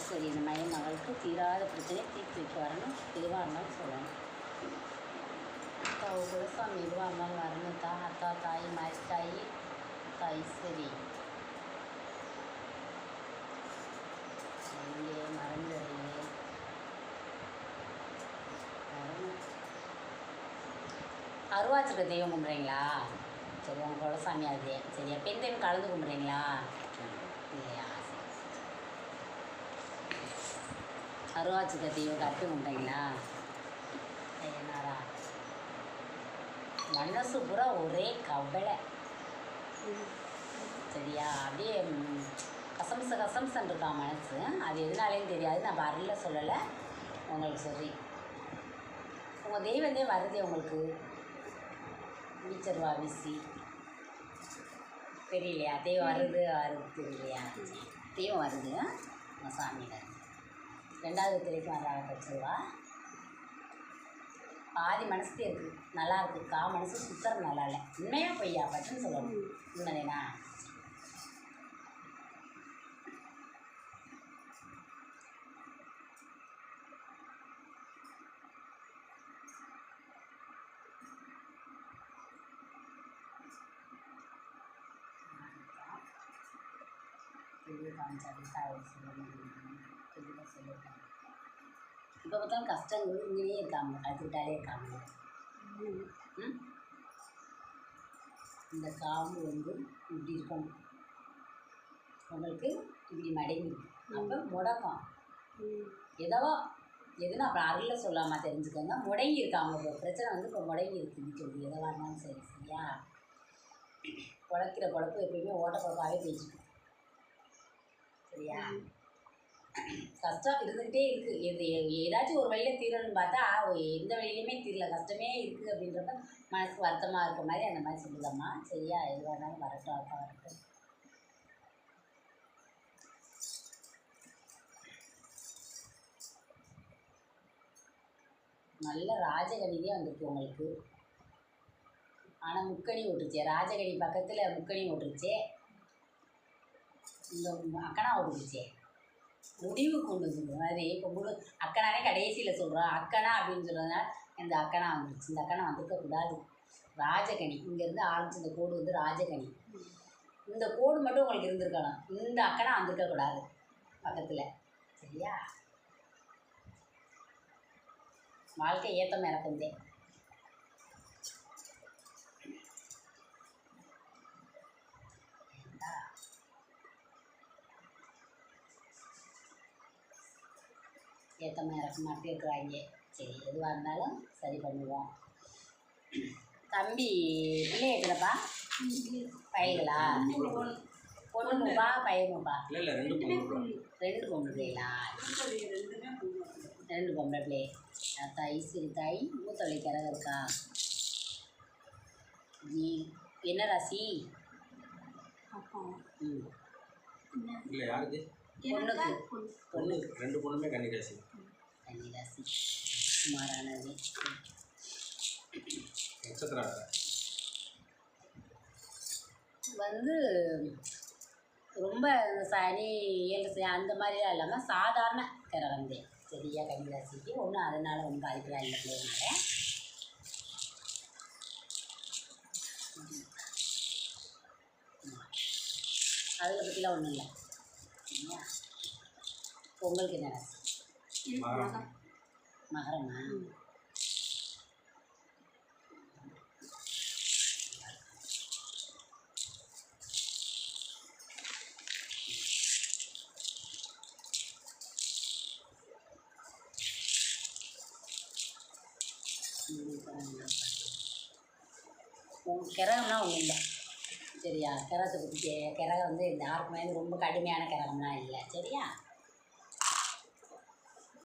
ஈஸ்வரி இந்த மைய மகளுக்கு தீராத பிரச்சனை தீர்த்து வைக்க வரணும். எதுவாக இருந்தாலும் சொல்லணும். அத்தா குலசாமி எதுவாக இருந்தாலும் வரணும். தா அத்தா தாய் மாய் தாய் அத்தா ஈஸ்வரி இங்கே மறந்து வரீங்க வரணும் அருவாச்சிருக்க தெய்வம் கும்பிட்றீங்களா? சரி உங்கள் குலசாமி அது சரியா பெண் தெய்வம் கலந்து கும்பிட்றீங்களா? இல்லையா? சரி அருவாச்சிருக்க தெய்வம் கட்டு கும்பிட்றீங்களா ஐயனாரா மனசு பூரா ஒரே கவலை. சரியா? அப்படியே கசம்ச கசம்சன் இருக்கா மனசு? அது எதுனாலேன்னு தெரியாது. நான் வரல சொல்லலை. உங்களுக்கு சொல்லி உங்கள் தெய்வந்தே வருதே உங்களுக்கு. நீச்சர்வா வீசி. தெரியலையா? தெய்வம் வருது வருது தெரியலையா? தெய்வம் வருது உங்கள் சாமியில். ரெண்டாவது திரைக்கு வர்றாங்க கட்சிவா பாதி மனசு இருக்குது நல்லா இருக்கு. கா மனசு சுத்தரம் நல்லா இல்லை. உண்மையாக பொய்யா பட்டுன்னு சொல்லணும். உண்மைதானா பெரிய பெரிய சொல்லியிருக்காங்க இப்போ பார்த்தாலும் கஷ்டங்கள் இங்கேயே இருக்காங்க. கற்றுக்கிட்டாலே இருக்காங்க? இந்த காம்பு வந்து இப்படி இருக்கணும். உங்களுக்கு இப்படி மடங்கி. அப்போ முடக்கம். ஏதோ எதுனா அப்புறம் அருளில் சொல்லாமல் தெரிஞ்சுக்கோங்க. முடங்கி இருக்கா அவங்க பிரச்சனை வந்து இப்போ முடங்கி இருக்குன்னு சொல்லி. எதை இருந்தாலும் சரி. சரியா? குழக்கிற குழப்பு எப்பயுமே ஓட்ட குழப்பாகவே பேசிட்டு சரியா கஷ்டம் இருந்துக்கிட்டே இருக்குது எது ஏதாச்சும் ஒரு வழியில் தீரணும்னு பார்த்தா எந்த வழியிலையுமே தீரல. கஷ்டமே இருக்குது அப்படின்றப்ப மனசுக்கு வருத்தமாக இருக்க மாதிரி அந்த மாதிரி சொல்லுதம்மா. சரியா எதுவாக இருந்தாலும் வரட்டும் அப்பா வரட்டும். நல்ல ராஜகணிதே வந்திருக்கு உங்களுக்கு. ஆனால் முக்கணி விட்டுருச்சே ராஜகணி பக்கத்தில் முக்கணி விட்டுருச்சே இந்த அக்கனா விட்டுருச்சே முடிவு கொண்டு சொல்கிற மாதிரி இப்போ முழு அக்கனானே கடைசியில் சொல்கிறோம் அக்கனா அப்படின்னு சொல்கிறதுனால இந்த அக்கனா வந்துருச்சு. இந்த அக்கனா வந்திருக்கக்கூடாது ராஜகனி. இங்கேருந்து ஆரம்பிச்சு இந்த கோடு வந்து ராஜகனி. இந்த கோடு மட்டும் உங்களுக்கு இருந்திருக்கணும் இந்த அக்கனா வந்திருக்கக்கூடாது பக்கத்தில். சரியா? வாழ்க்கை ஏத்தம் இறக்குந்தே ஏத்தமாக இறக்க மாட்டே இருக்கிறாங்க சரி எதுவாக இருந்தாலும் சரி பண்ணுவோம். தம்பி பிள்ளை எத்தனைப்பா? பையங்களா? இல்லை இல்லை ரெண்டு பொம்பளை பிள்ளைகளா? ரெண்டு பொம்பளை பிள்ளை. தாய் சிறு தாய் மூத்தவளை கரக இருக்கா? நீ என்ன ராசி? ம். இல்லை யாருக்கு? பொண்ணுக்கு. பொண்ணு. ரெண்டு பொண்ணுமே கன்னிராசி. கன்னி ராசி சுமாரானது வந்து ரொம்ப சனி ஏழு அந்த மாதிரிலாம் இல்லாமல் சாதாரண கிரகந்தே சரியா கன்னிராசிக்கு ஒன்றும் அதனால் ஒன்றும் பாதிப்பெலாம் இல்லை பிள்ளைங்க அதில் பற்றிலாம் ஒன்றும் இல்லை. சரியா? உங்களுக்கு என்ன மகரம் மகரமா உன் ஒன்றும் இல்லை. சரியா? கிரகத்தை பற்றி கிரகம் வந்து யாருக்குமே ரொம்ப கடுமையான கிரகம்லாம் இல்லை. சரியா?